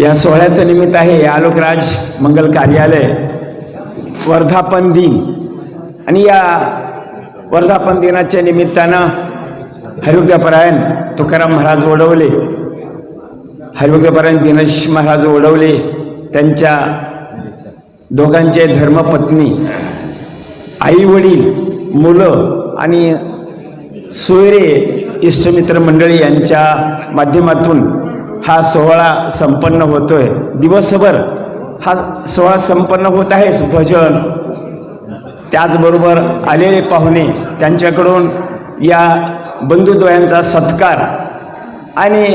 या सोहळ्याचं निमित्त आहे आलोकराज मंगल कार्यालय. वर्धापन दिन. आणि या वर्धापन दिनाच्या निमित्तानं हरिवद्यापरायण तुकाराम महाराज ओढवले. हरिवद्यापरायण दिनेश महाराज ओढवले. त्यांच्या दोघांचे धर्मपत्नी आई वडील मुलं आणि सोयरे इष्टमित्र मंडळी यांच्या माध्यमातून हा सोहळा संपन्न होतोय. दिवसभर हा सोहळा संपन्न होत आहेच. भजन त्याचबरोबर आलेले पाहुणे त्यांच्याकडून या बंधुद्वयांचा सत्कार आणि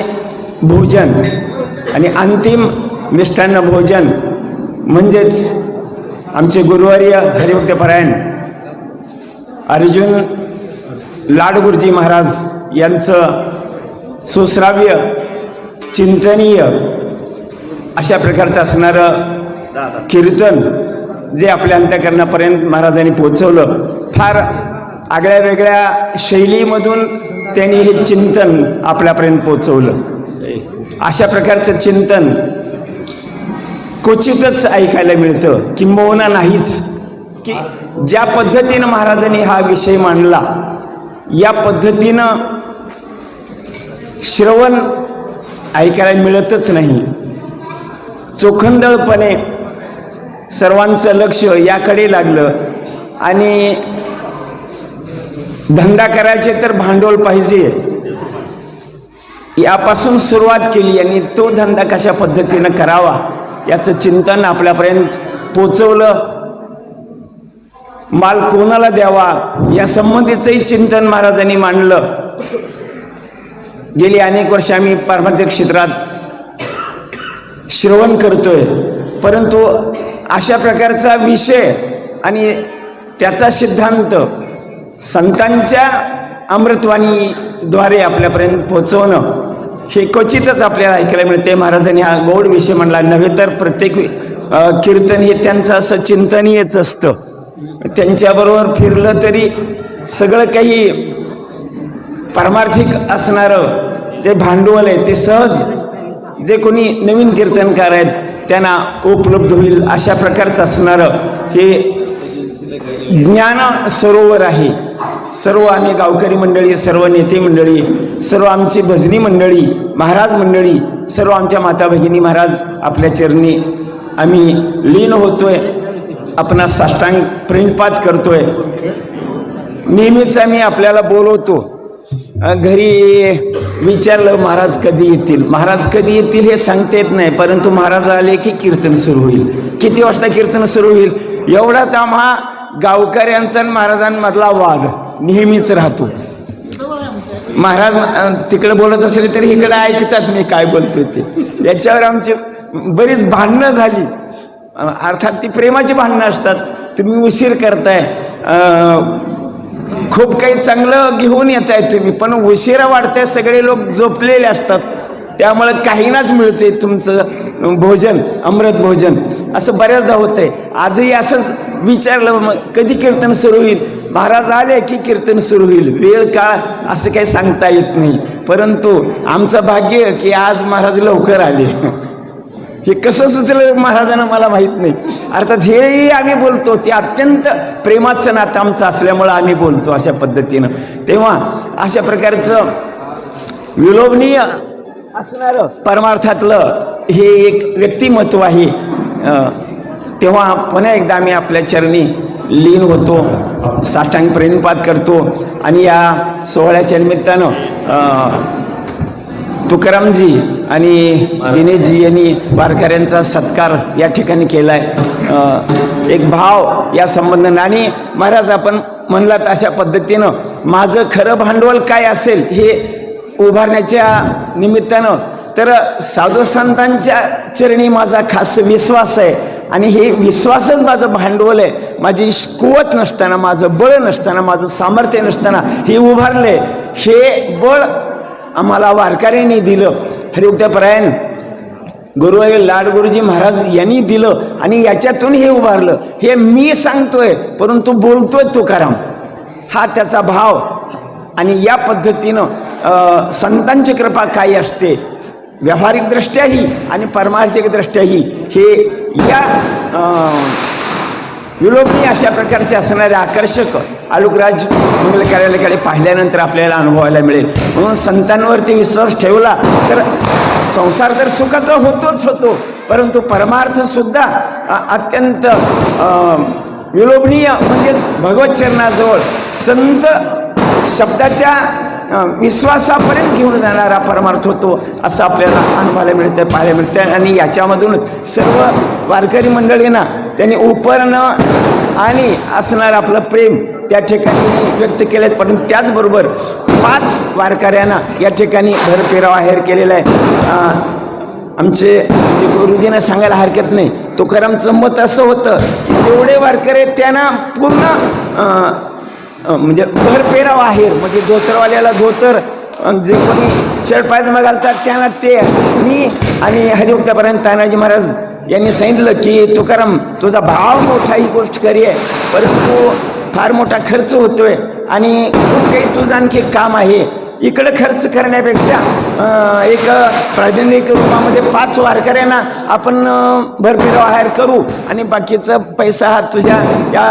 भोजन आणि अंतिम मिष्टान्न भोजन म्हणजेच आमचे गुरुवार्य हरिभक्तपरायण अर्जुन लाडगुरुजी महाराज यांचं सुश्राव्य चिंतनीय अशा प्रकारचं असणारं कीर्तन जे आपल्या अंत्यकरणापर्यंत महाराजांनी पोचवलं फार आगळ्या वेगळ्या शैलीमधून त्यांनी हे चिंतन आपल्यापर्यंत पोचवलं अशा प्रकारचं चिंतन क्वचितच ऐकायला मिळतं किंबहुना नाहीच. की ज्या पद्धतीनं महाराजांनी हा विषय मांडला या पद्धतीनं श्रवण ऐकायला मिळतच नाही. चोखंदळपणे सर्वांचं लक्ष याकडे लागलं. आणि धंदा करायचे तर भांडवल पाहिजे. यापासून सुरुवात केली आणि तो धंदा कशा पद्धतीनं करावा याचं चिंतन आपल्यापर्यंत पोचवलं. माल कोणाला द्यावा या संबंधीचंही चिंतन महाराजांनी मांडलं. गेली अनेक वर्ष आम्ही पारमार्थिक क्षेत्रात श्रवण करतोय. परंतु अशा प्रकारचा विषय आणि त्याचा सिद्धांत संतांच्या अमृतवाणीद्वारे आपल्यापर्यंत पोचवणं हे क्वचितच आपल्याला ऐकायला मिळते. महाराजांनी हा गोड विषय म्हणला नव्हे तर प्रत्येक कीर्तन हे त्यांचं असं चिंतनीयच असतं. त्यांच्याबरोबर फिरलं तरी सगळं काही पारमार्थिक असणारं जे भांडवल आहे ते सहज जे कोणी नवीन कीर्तनकार आहेत त्यांना उपलब्ध होईल अशा प्रकारचं असणारं हे ज्ञान सरोवर आहे. सर्व आम्ही गावकरी मंडळी सर्व नेते मंडळी सर्व आमची भजनी मंडळी महाराज मंडळी सर्व आमच्या माता भगिनी महाराज आपल्या चरणी आम्ही लीन होतोय आपणा साष्टांग प्रेमपात करतोय. नेहमीच आम्ही आपल्याला बोलवतो. घरी विचारलं महाराज कधी येतील? महाराज कधी येतील हे सांगता येत नाही परंतु महाराज आले की कीर्तन सुरू होईल. किती वाजता कीर्तन सुरू होईल? एवढाच आम्हा गावकऱ्यांचा आणि महाराजांमधला वाद. नेहमीच राहतो. महाराज तिकडे बोलत असले तरी इकडे ऐकतात मी काय बोलतोय ते. याच्यावर आमची बरीच भांडणं झाली. अर्थात ती प्रेमाची भांडणं असतात. तुम्ही उशीर करताय. खूप काही चांगलं घेऊन येत आहे तुम्ही पण उशिरा वाढताय सगळे लोक झोपलेले असतात. त्यामुळं काहीनाच मिळते तुमचं भोजन अमृत भोजन. असं बऱ्याचदा होतंय. आजही असंच विचारलं मग कधी कीर्तन सुरू होईल? महाराज आले की कीर्तन सुरू होईल. वेळ काळ असं काही सांगता येत नाही. परंतु आमचं भाग्य की आज महाराज लवकर आले. हे कसं सुचलं महाराजांना मला माहीत नाही. अर्थात हेही आम्ही बोलतो ते अत्यंत प्रेमाचं नातं आमचं असल्यामुळं आम्ही बोलतो अशा पद्धतीनं. तेव्हा अशा प्रकारचं विलोभनीय असणारं परमार्थातलं हे एक व्यक्तिमत्व आहे. तेव्हा पुन्हा एकदा आम्ही आपल्या चरणी लीन होतो साष्टांग प्रेमपात करतो आणि या सोहळ्याच्या निमित्तानं तुकारामजी आणि दिनेशजी यांनी वारकऱ्यांचा सत्कार या ठिकाणी केला आहे एक भाव या संबंधाने. आणि महाराज आपण म्हणलात अशा पद्धतीनं माझं खरं भांडवल काय असेल हे उभारण्याच्या निमित्तानं तर साधू संतांच्या चरणी माझा खास विश्वास आहे. आणि हे विश्वासच माझं भांडवल आहे. माझी कुवत नसताना माझं बळ नसताना माझं सामर्थ्य नसताना हे उभारले हे बळ आम्हाला वारकऱ्यांनी दिलं. हरिउक्तपरायण गुरु लाडगुरुजी महाराज यांनी दिलं आणि याच्यातून हे उभारलं. हे मी सांगतोय परंतु बोलतोय तुकाराम. हा त्याचा भाव आणि या पद्धतीनं संतांची कृपा काय असते व्यावहारिकदृष्ट्याही आणि पारमार्थिकदृष्ट्याही हे या विलोभनीय अशा प्रकारचे असणारे आकर्षक आलुकराज मंगल कार्यालयाकडे पाहिल्यानंतर आपल्याला अनुभवायला मिळेल. म्हणून संतांवरती विश्वास ठेवला तर संसार तर सुखाचा होतोच होतो. परंतु परमार्थ सुद्धा अत्यंत विलोभनीय म्हणजेच भगवत चरणाजवळ संत शब्दाच्या विश्वासापर्यंत घेऊन जाणारा परमार्थ होतो असं आपल्याला अनुभवायला मिळतं पाहायला मिळतं आणि याच्यामधूनच सर्व वारकरी मंडळींना त्यांनी उपरणं आणि असणारं आपलं प्रेम त्या ठिकाणी व्यक्त केलं आहे परंतु त्याचबरोबर पाच वारकऱ्यांना या ठिकाणी भरपेराव आहेर केलेला आहे. आमचे म्हणजे गुरुजींना सांगायला हरकत नाही तुकारामचं मत असं होतं की जेवढे वारकरी त्यांना पूर्ण म्हणजे भरपेराव आहेर म्हणजे धोतरवाल्याला धोतर जे कोणी शर्ट पायजमा घालतात त्यांना ते. मी आणि हरिभक्तापर्यंत तानाजी महाराज यांनी सांगितलं की तुकाराम तुझा भाव मोठा ही गोष्ट खरी आहे परंतु फार मोठा खर्च होतोय आणि खूप काही तुझं आणखी काम आहे. इकडं खर्च करण्यापेक्षा एक प्राधान्यिक रूपामध्ये पाच वारकऱ्यांना आपण भरपूर हायर करू आणि बाकीचा पैसा हा तुझ्या या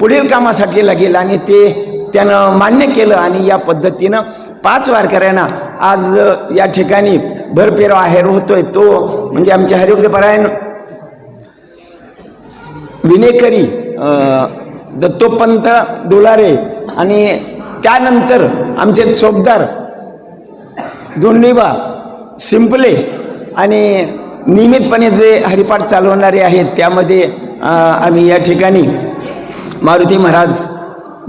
पुढील कामासाठी लागेल. आणि ते त्यानं मान्य केलं आणि या पद्धतीनं पाच वारकऱ्यांना आज या ठिकाणी भरपेरो आहेर होतोय तो म्हणजे आमचे हरिभक्तपरायण विनेकरी दत्तोपंत दुलारे आणि त्यानंतर आमचे चोपदार दोन्हीबा सिंपले आणि नियमितपणे जे हरिपाठ चालवणारे आहेत त्यामध्ये आम्ही या ठिकाणी मारुती महाराज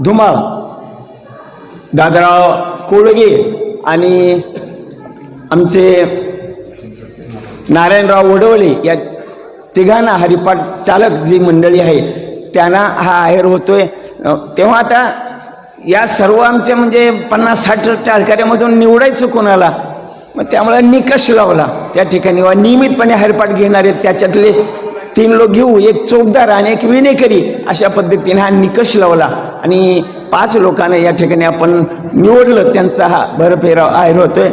धुमाळ दादराव कोळगे आणि आमचे नारायणराव वडवळे या तिघांना हरिपाठ चालक जी मंडळी आहे त्यांना हा आहेर होतोय. आहे तेव्हा आता या सर्व आमच्या म्हणजे पन्नास साठ टाळकऱ्यामधून निवडायचं कोणाला? मग त्यामुळे निकष लावला त्या ठिकाणी. वा नियमितपणे हरिपाठ घेणारे त्याच्यातले तीन लोक घेऊ एक चौकदार आणि एक विनेकरी अशा पद्धतीने हा निकष लावला. आणि पाच लोकांना या ठिकाणी आपण निवडलं. त्यांचा हा भरफेराव आहेर होतोय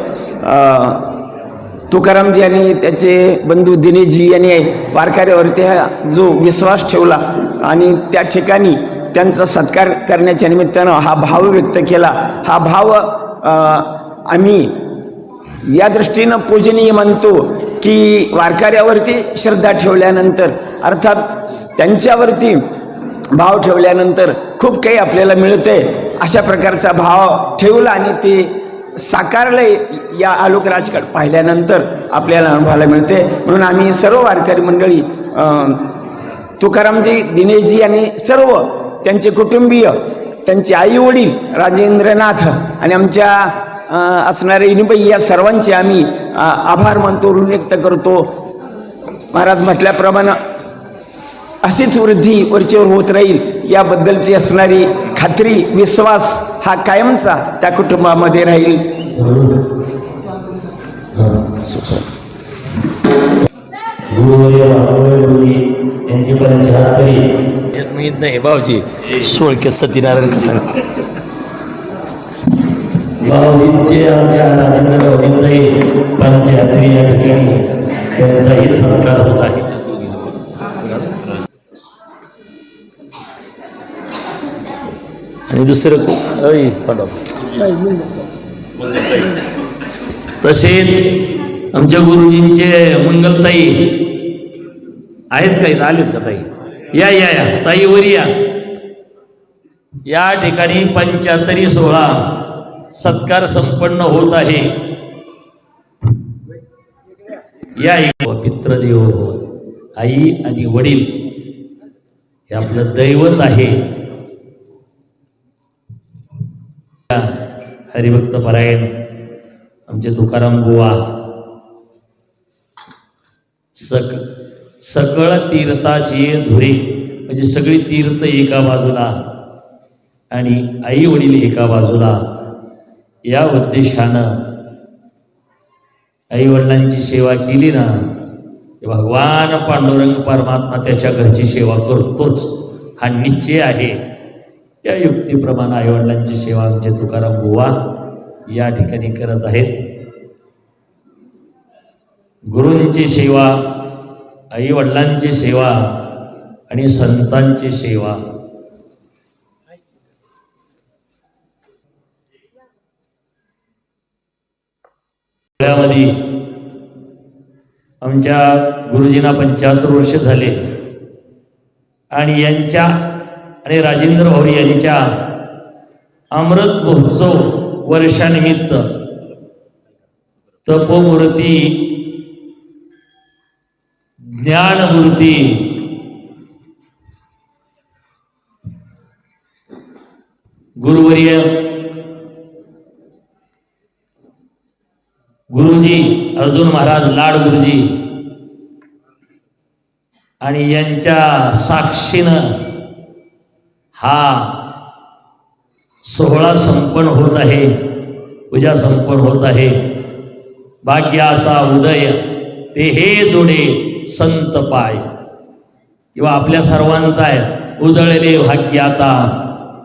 तुकारामजी आणि त्याचे बंधू दिनेशजी यांनी वारकऱ्यावरती हा जो विश्वास ठेवला आणि त्या ठिकाणी त्यांचा सत्कार करण्याच्या निमित्तानं हा भाव व्यक्त केला. हा भाव आम्ही या दृष्टीनं पूजनीय मानतो की वारकऱ्यावरती श्रद्धा ठेवल्यानंतर अर्थात त्यांच्यावरती भाव ठेवल्यानंतर खूप काही आपल्याला मिळते. अशा प्रकारचा भाव ठेवला आणि ते साकारलंय या आलोक राजकड पाहिल्यानंतर आपल्याला अनुभवायला मिळते. म्हणून आम्ही सर्व वारकरी मंडळी तुकारामजी दिनेशजी आणि सर्व त्यांचे कुटुंबीय त्यांचे आई वडील राजेंद्रनाथ आणि आमच्या असणारे इनुबाई या सर्वांचे आम्ही आभार मानतो ऋण व्यक्त करतो. महाराज म्हटल्याप्रमाणे अशीच वृद्धी वरचेवर होत राहील याबद्दलची असणारी खात्री विश्वास हा कायमचा त्या कुटुंबामध्ये राहील. नाही भाऊजी. सोळके सत्यनारायण कसं? भाऊजींचे आमच्या राजेंद्र भाऊजींचाही पंचायतरी या ठिकाणी त्यांचाही सत्कार होत आहे. आणि दुसरं तसेच आमच्या गुरुजींचे मंगलताई आहेत काही आलेत का ताई? या या या. ताईवर या. या ठिकाणी पंच्याहत्तरी सोहळा सत्कार संपन्न होत आहे. या पित्रदेव आई आणि वडील हे आपलं दैवत आहे. हरिभक्त परायण आमचे तुकाराम गोवा सक सकळ तीर्थाची धुरे. म्हणजे सगळी तीर्थ एका बाजूला आणि आई वडील एका बाजूला. या उद्देशानं आई वडिलांची सेवा केली ना भगवान पांडुरंग परमात्मा त्याच्या घरची सेवा करतोच. हा निश्चय आहे. त्या युक्तीप्रमाणे आईवडिलांची सेवा आमचे तुकाराम बुवा या ठिकाणी करत आहेत. गुरूंची सेवा आई वडिलांची सेवा आणि संतांची सेवा. मध्ये आमच्या गुरुजींना पंच्याहत्तर वर्ष झाले आणि यांच्या आणि राजेंद्र भाऊ यांच्या अमृत महोत्सव वर्षानिमित्त तपोमूर्ती ज्ञानमूर्ती गुरुवर्य गुरुजी अर्जुन महाराज लाड गुरुजी आणि यांच्या साक्षीनं हा. सोहळा संपन्न होत आहे. पूजा संपन्न होत आहे. भाग्याचा उदय ते हे जोडे संत पाय. किंवा आपल्या सर्वांचा आहे. उजळले भाग्याता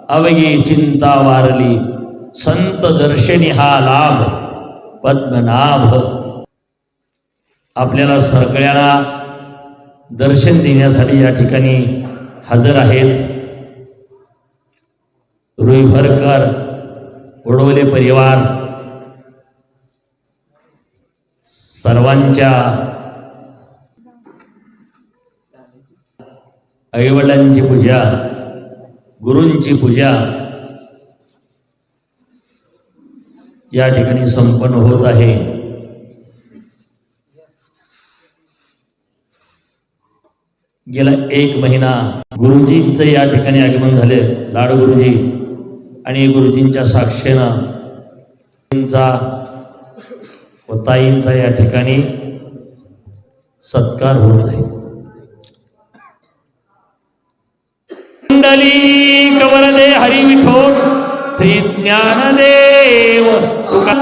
अवघी चिंता वारली. संत दर्शनी हा लाभ पद्मनाभ. आपल्याला सगळ्यांना दर्शन देण्यासाठी या ठिकाणी हजर आहेत. रुईभरकर उडवले परिवार. सर्वांच्या आईवडिलांची पूजा गुरूंची पूजा या ठिकाणी संपन्न होत आहे. गेला एक महिना गुरुजींचं या ठिकाणी आगमन झाले लाड गुरुजी आणि गुरुजींच्या साक्षीनं व ताईंचा या ठिकाणी सत्कार होत आहे. कुंडली कवरदे हरी विठोर श्री ज्ञानदेव तुका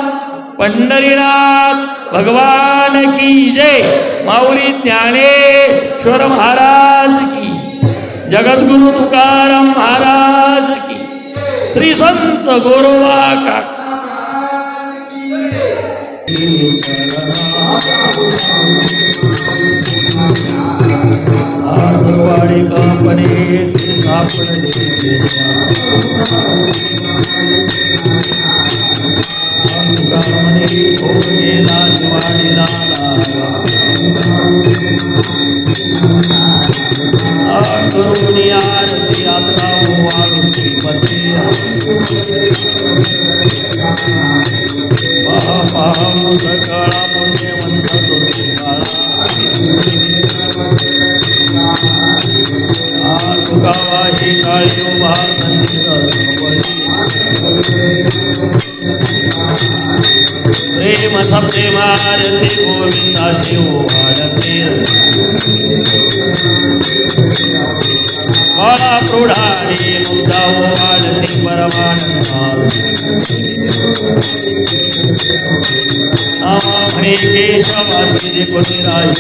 पंढरीनाथ भगवान की जय माऊली ज्ञानेश्वर महाराज की जगद्गुरु तुकाराम महाराज की श्री संत गोरोबा काका. आसवाडी कापणे सापडले प्रेम सबसे मारती गोविंदा शिव मारती बाळा प्रौढ़ानी मुद्दा वो मारती परमानंदा केशव श्री कुटिराय